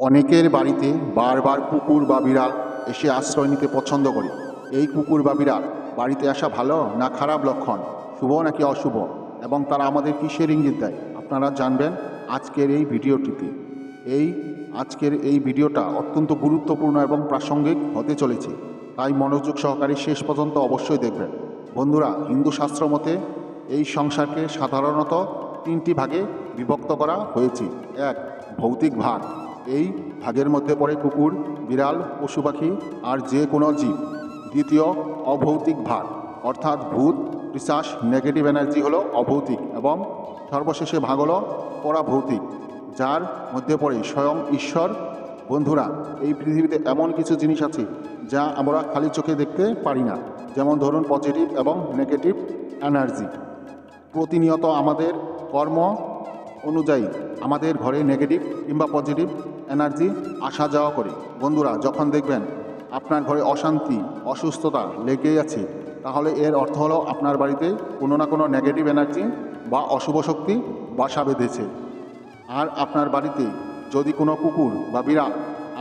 অনেকের বাড়িতে বারবার কুকুর বা বিড়াল এসে আশ্রয় নিতে পছন্দ করে। এই কুকুর বা বিড়াল বাড়িতে আসা ভালো না খারাপ লক্ষণ? শুভ নাকি অশুভ? এবং তারা আমাদের কিসের ইঙ্গিত দেয়? আপনারা জানবেন আজকের এই ভিডিওটিতে। এই আজকের এই ভিডিওটা অত্যন্ত গুরুত্বপূর্ণ এবং প্রাসঙ্গিক হতে চলেছে। তাই মনোযোগ সহকারে শেষ পর্যন্ত অবশ্যই দেখবেন। বন্ধুরা, হিন্দু শাস্ত্র মতে এই সংসারকে সাধারণত তিনটি ভাগে বিভক্ত করা হয়েছে। এক, ভৌতিক ভাগ। এই ভাগের মধ্যে পড়ে কুকুর, বিড়াল, পশু পাখি আর যে কোনো জীব। দ্বিতীয়, অভৌতিক ভাগ। অর্থাৎ ভূত পিশাচ নেগেটিভ এনার্জি হলো অভৌতিক এবং সর্বশেষে ভাগ হলো পরাভৌতিক, যার মধ্যে পড়ে স্বয়ং ঈশ্বর। বন্ধুরা, এই পৃথিবীতে এমন কিছু জিনিস আছে যা আমরা খালি চোখে দেখতে পারি না, যেমন ধরুন পজিটিভ এবং নেগেটিভ এনার্জি প্রতিনিয়ত আমাদের কর্ম অনুযায়ী আমাদের ঘরে নেগেটিভ কিংবা পজিটিভ এনার্জি আসা যাওয়া করে। বন্ধুরা, যখন দেখবেন আপনার ঘরে অশান্তি, অসুস্থতা লেগেই আছে, তাহলে এর অর্থ হলো আপনার বাড়িতে কোনো না কোনো নেগেটিভ এনার্জি বা অশুভ শক্তি বাসা বেঁধেছে। আর আপনার বাড়িতে যদি কোনো কুকুর বা বিড়াল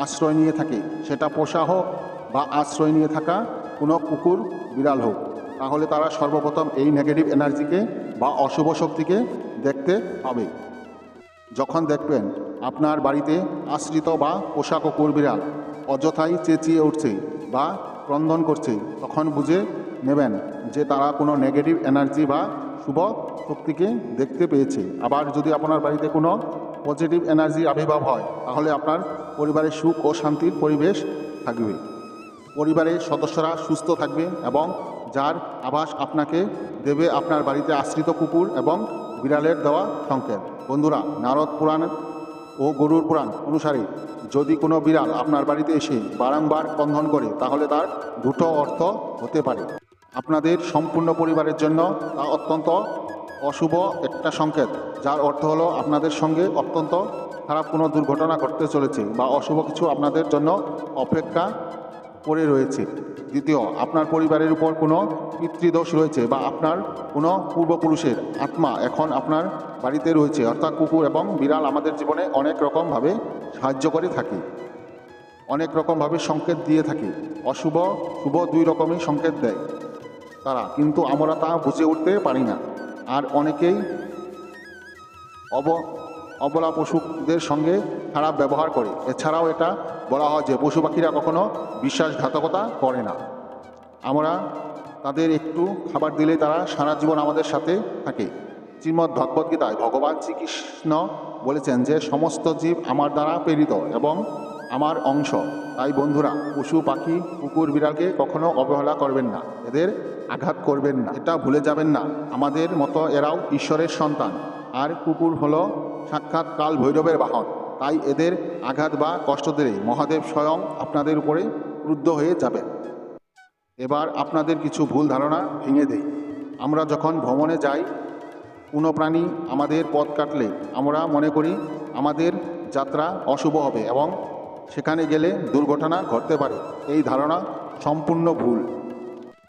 আশ্রয় নিয়ে থাকে, সেটা পোষা হোক বা আশ্রয় নিয়ে থাকা কোনো কুকুর, বিড়াল হোক, তাহলে তারা সর্বপ্রথম এই নেগেটিভ এনার্জিকে বা অশুভ শক্তিকে দেখতে পাবে। যখন দেখবেন আপনার বাড়িতে আশ্রিত বা পোষা কুকুর বিড়াল অযথাই চেঁচিয়ে উঠছে বা ক্রন্দন করছে, তখন বুঝে নেবেন যে তারা কোনো নেগেটিভ এনার্জি বা শুভ শক্তিকে দেখতে পেয়েছে। আবার যদি আপনার বাড়িতে কোনো পজিটিভ এনার্জি আবির্ভাব হয়, তাহলে আপনার পরিবারের সুখ ও শান্তির পরিবেশ থাকবে। পরিবারের সদস্যরা সুস্থ থাকবে এবং যার আভাস আপনাকে দেবে আপনার বাড়িতে আশ্রিত কুকুর এবং বিড়ালের দেওয়া সংকেত। বন্ধুরা, নারদ পুরাণ ও গরুর পুরাণ অনুসারে যদি কোনো বিড়াল আপনার বাড়িতে এসে বারংবার বন্ধন করে, তাহলে তার দুটো অর্থ হতে পারে। আপনাদের সম্পূর্ণ পরিবারের জন্য তা অত্যন্ত অশুভ একটা সংকেত, যার অর্থ হলো আপনাদের সঙ্গে অত্যন্ত খারাপ কোনো দুর্ঘটনা ঘটতে চলেছে বা অশুভ কিছু আপনাদের জন্য অপেক্ষা পড়ে রয়েছে। দ্বিতীয়, আপনার পরিবারের উপর কোনো পিতৃদোষ রয়েছে বা আপনার কোনো পূর্বপুরুষের আত্মা এখন আপনার বাড়িতে রয়েছে, অর্থাৎ কুকুর এবং বিড়াল আমাদের জীবনে অনেক রকমভাবে সাহায্য করে থাকে। অনেক রকমভাবে সংকেত দিয়ে থাকে। অশুভ, শুভ দুই রকমই সংকেত দেয় তারা, কিন্তু আমরা তা বুঝে উঠতে পারি না। আর অনেকেই অব অবলা পশুদের সঙ্গে খারাপ ব্যবহার করে। এছাড়াও এটা বলা হয় যে পশু পাখিরা কখনো বিশ্বাসঘাতকতা করে না। আমরা তাদের একটু খাবার দিলে তারা সারা জীবন আমাদের সাথে থাকে। শ্রীমদ্ ভগবদ্গীতায় ভগবান শ্রীকৃষ্ণ বলেছেন যে, সমস্ত জীব আমার দ্বারা প্রেরিত এবং আমার অংশ। তাই বন্ধুরা, পশু, পাখি, কুকুর, বিড়ালকে কখনো অবহেলা করবেন না। এদের আঘাত করবেন না। এটা ভুলে যাবেন না। আমাদের মতো এরাও ঈশ্বরের সন্তান। আর কুকুর হলো সাক্ষাৎ কাল ভৈরবের বাহন। তাই এদের আঘাত বা কষ্ট দিলে মহাদেব স্বয়ং আপনাদের উপরে ক্রুদ্ধ হয়ে যাবে এবার আপনাদের কিছু ভুল ধারণা ভেঙে দেই। আমরা যখন ভ্রমণে যাই কোনো প্রাণী আমাদের পথ কাটলে আমরা মনে করি আমাদের যাত্রা অশুভ হবে এবং সেখানে গেলে দুর্ঘটনা ঘটতে পারে। এই ধারণা সম্পূর্ণ ভুল।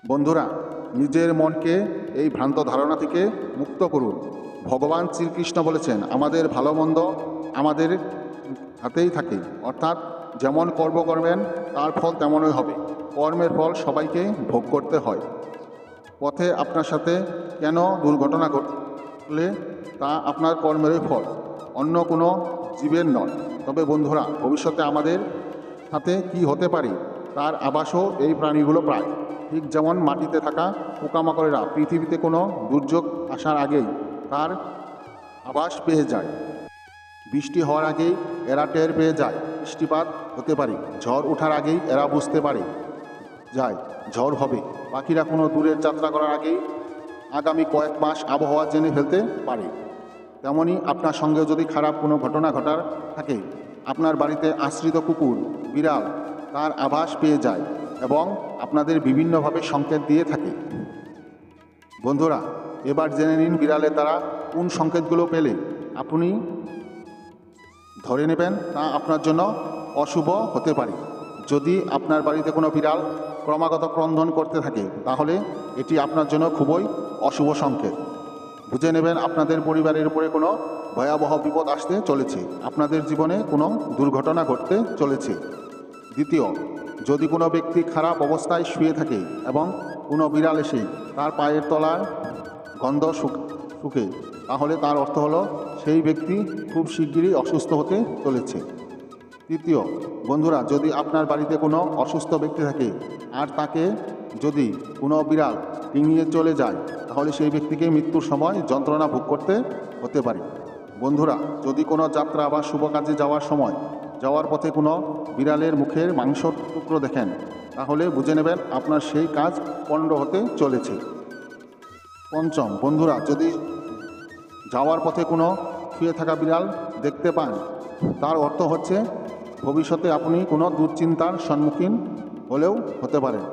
বন্ধুরা, নিজের মনকে এই ভ্রান্ত ধারণা থেকে মুক্ত করুন। ভগবান শ্রীকৃষ্ণ বলেছেন, আমাদের ভালো মন্দ আমাদের হাতেই থাকে। অর্থাৎ যেমন কর্ম করবেন তার ফল তেমনই হবে। কর্মের ফল সবাইকে ভোগ করতে হয়। পথে আপনার সাথে কেন দুর্ঘটনা ঘটলে তা আপনার কর্মেরই ফল। অন্য কোনো জীবের নয়। তবে বন্ধুরা, ভবিষ্যতে আমাদের সাথে কি হতে পারে, তার আবাসও এই প্রাণীগুলো প্রায়। ঠিক যেমন মাটিতে থাকা পোকামাকড়েরা পৃথিবীতে কোনো দুর্যোগ আসার আগেই তার আবাস পেয়ে যায়। বৃষ্টি হওয়ার আগেই এরা টের পেয়ে যায়। বৃষ্টিপাত হতে পারে। ঝড় ওঠার আগেই এরা বুঝতে পারে। যায়, ঝড় হবে। পাখিরা কোনো দূরের যাত্রা করার আগেই আগামী কয়েক মাস আবহাওয়া জেনে ফেলতে পারে। তেমনই আপনার সঙ্গে যদি খারাপ কোনো ঘটনা ঘটার থাকে, আপনার বাড়িতে আশ্রিত কুকুর, বিড়াল তার আভাস পেয়ে যায় এবং আপনাদের বিভিন্নভাবে সংকেত দিয়ে থাকে। বন্ধুরা এবার জেনে নিন বিড়ালের দ্বারা কোন সংকেতগুলো পেলে। আপনি ধরে নেবেন তা আপনার জন্য অশুভ হতে পারে। যদি আপনার বাড়িতে কোনো বিড়াল ক্রমাগত ক্রন্দন করতে থাকে, তাহলে এটি আপনার জন্য খুবই অশুভ সংকেত। বুঝে নেবেন আপনাদের পরিবারের উপরে কোনো ভয়াবহ বিপদ আসতে চলেছে। আপনাদের জীবনে কোনো দুর্ঘটনা ঘটতে চলেছে। দ্বিতীয়, যদি কোনো ব্যক্তি খারাপ অবস্থায় শুয়ে থাকে এবং কোনো বিড়াল এসে তার পায়ের তলার গন্ধ শুকে তাহলে তার অর্থ হলো সেই ব্যক্তি খুব শিগগিরই অসুস্থ হতে চলেছে। তৃতীয়, বন্ধুরা, যদি আপনার বাড়িতে কোনো অসুস্থ ব্যক্তি থাকে আর তাকে যদি কোনো বিড়াল ডিঙিয়ে চলে যায়, তাহলে সেই ব্যক্তিকে মৃত্যুর সময় যন্ত্রণা ভোগ করতে হতে পারে। বন্ধুরা, যদি কোনো যাত্রা বা শুভ কাজে যাওয়ার সময় যাওয়ার পথে কোনো বিড়ালের মুখের মাংসর টুকরো দেখেন, তাহলে বুঝে নেবেন আপনার সেই কাজ পণ্ড হতে চলেছে। পঞ্চম। বন্ধুরা, যদি যাওয়ার পথে কোনো শুয়ে থাকা বিড়াল দেখতে পান, তার অর্থ হচ্ছে ভবিষ্যতে আপনি কোনো দুশ্চিন্তার সম্মুখীন হলেও হতে পারেন।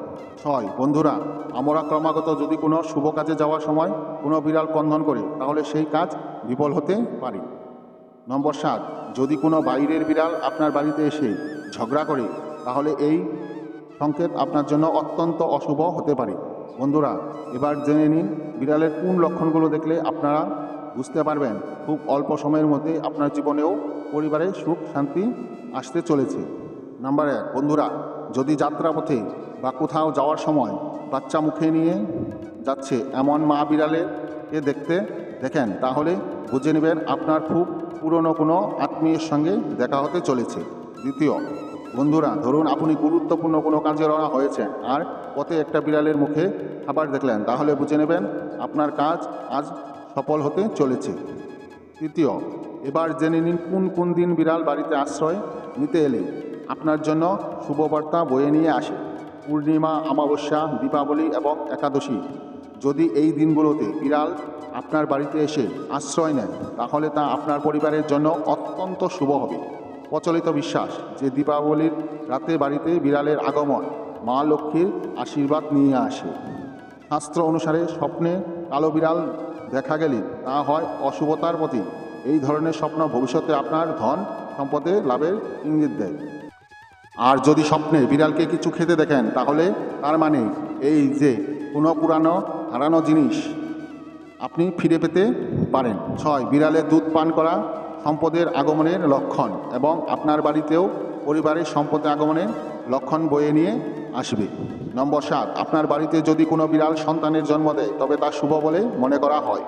ছয়, বন্ধুরা, আমরা ক্রমাগত যদি কোনো শুভ কাজে যাওয়ার সময় কোনো বিড়াল কন্ধন করে, তাহলে সেই কাজ বিফল হতে পারে। নম্বর সাত, যদি কোনো বাইরের বিড়াল আপনার বাড়িতে এসে ঝগড়া করে, তাহলে এই সংকেত আপনার জন্য অত্যন্ত অশুভ হতে পারে। বন্ধুরা, এবার জেনে নিন বিড়ালের কোন লক্ষণগুলো দেখলে আপনারা বুঝতে পারবেন। খুব অল্প সময়ের মধ্যে আপনার জীবনেও পরিবারে সুখ, শান্তি আসতে চলেছে। নাম্বার এক, বন্ধুরা, যদি যাত্রাপথে বা কোথাও যাওয়ার সময় বাচ্চা মুখে নিয়ে যাচ্ছে এমন মা বিড়ালেকে দেখতে দেখেন, তাহলে বুঝে নেবেন আপনার খুব পুরনো কোনো আত্মীয়ের সঙ্গে দেখা হতে চলেছে। দ্বিতীয় বন্ধুরা, ধরুন আপনি গুরুত্বপূর্ণ কোনো কাজে রওনা হয়েছেন, আর পথে একটা বিড়ালের মুখে খাবার দেখলেন, তাহলে বুঝে নেবেন আপনার কাজ আজ সফল হতে চলেছে। তৃতীয়, এবার জেনে নিন কোন কোন দিন বিড়াল বাড়িতে আশ্রয় নিতে এলে আপনার জন্য শুভবার্তা বয়ে নিয়ে আসে। পূর্ণিমা, অমাবস্যা, দীপাবলি এবং একাদশী। যদি এই দিনগুলোতে বিড়াল আপনার বাড়িতে এসে আশ্রয় নেয়, তাহলে তা আপনার পরিবারের জন্য অত্যন্ত শুভ হবে। প্রচলিত বিশ্বাস যে দীপাবলির রাতে বাড়িতে বিড়ালের আগমন মা লক্ষ্মীর আশীর্বাদ নিয়ে আসে। শাস্ত্র অনুসারে স্বপ্নে কালো বিড়াল দেখা গেলে তা হয় অশুভতার প্রতি এই ধরনের স্বপ্ন ভবিষ্যতে আপনার ধন, সম্পদে লাভের ইঙ্গিত দেয়। আর যদি স্বপ্নে বিড়ালকে কিছু খেতে দেখেন, তাহলে তার মানে এই যে কোনো পুরানো, হারানো জিনিস আপনি ফিরে পেতে পারেন। ছয় বিড়ালের দুধ পান করা সম্পদের আগমনের লক্ষণ এবং আপনার বাড়িতেও পরিবারের সম্পদের আগমনের লক্ষণ বয়ে নিয়ে আসবে। নম্বর সাত, আপনার বাড়িতে যদি কোনো বিড়াল সন্তানের জন্ম দেয়, তবে তা শুভ বলে মনে করা হয়।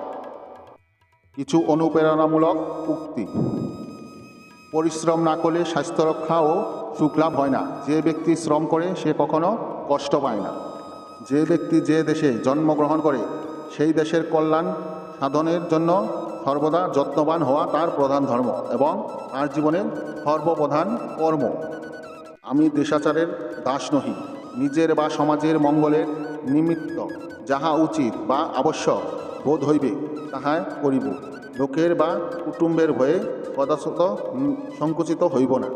কিছু অনুপ্রেরণামূলক উক্তি। পরিশ্রম না করলে স্বাস্থ্য রক্ষা ও সুখ লাভ হয় না। যে ব্যক্তি শ্রম করে, সে কখনো কষ্ট পায় না। যে ব্যক্তি যে দেশে জন্মগ্রহণ করে, সেই দেশের কল্যাণ সাধনের জন্য সর্বদা যত্নবান হওয়া তার প্রধান ধর্ম এবং তার জীবনের সর্বপ্রধান কর্ম। আমি দেশাচারের দাস নহি নিজের বা সমাজের মঙ্গলের নিমিত্ত, যাহা উচিত বা আবশ্যক বোধ হইবে তাহা করিব। লোকের বা কুটুম্বের ভয়ে কদাচত সংকুচিত হইব না।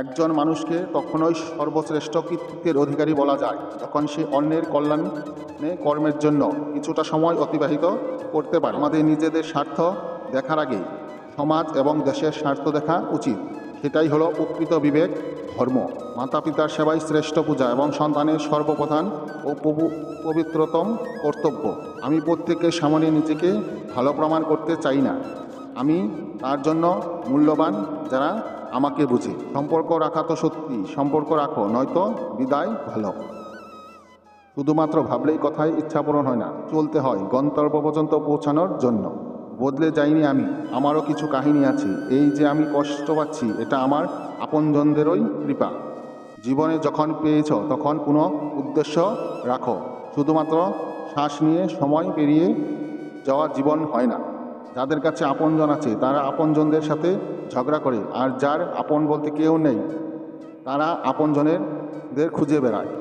একজন মানুষকে কখনোই সর্বশ্রেষ্ঠ কৃতিত্বের অধিকারী বলা যায়, যখন সে অন্যের কল্যাণে কর্মের জন্য কিছুটা সময় অতিবাহিত করতে পারে। আমাদের নিজেদের স্বার্থ দেখার আগে সমাজ এবং দেশের স্বার্থ দেখা উচিত। সেটাই হলো প্রকৃত বিবেক, ধর্ম। মাতা পিতার সেবাই শ্রেষ্ঠ পূজা এবং সন্তানের সর্বপ্রধান ও পবিত্রতম কর্তব্য। আমি প্রত্যেকের সামনে নিজেকে ভালো প্রমাণ করতে চাই না। আমি তার জন্য মূল্যবান যারা আমাকে বুঝে। সম্পর্ক রাখা তো সত্যি, সম্পর্ক রাখো, নয়তো বিদায় ভালো। শুধুমাত্র ভাবলেই কথায় ইচ্ছা পূরণ হয় না, চলতে হয় গন্তব্য পর্যন্ত পৌঁছানোর জন্য। বদলে যাইনি আমি, আমারও কিছু কাহিনী আছে, এই যে আমি কষ্ট পাচ্ছি, এটা আমার আপনজনদেরই কৃপা। জীবনে যখন পেয়েছ, তখন কোনো উদ্দেশ্য রাখো, শুধুমাত্র শ্বাস নিয়ে সময় পেরিয়ে যাওয়া জীবন হয় না। যাদের কাছে আপনজন আছে, তারা আপনজনদের সাথে ঝগড়া করে আর যার আপন বলতে কেউ নেই তারা আপনজনেরদের খুঁজে বেড়ায়।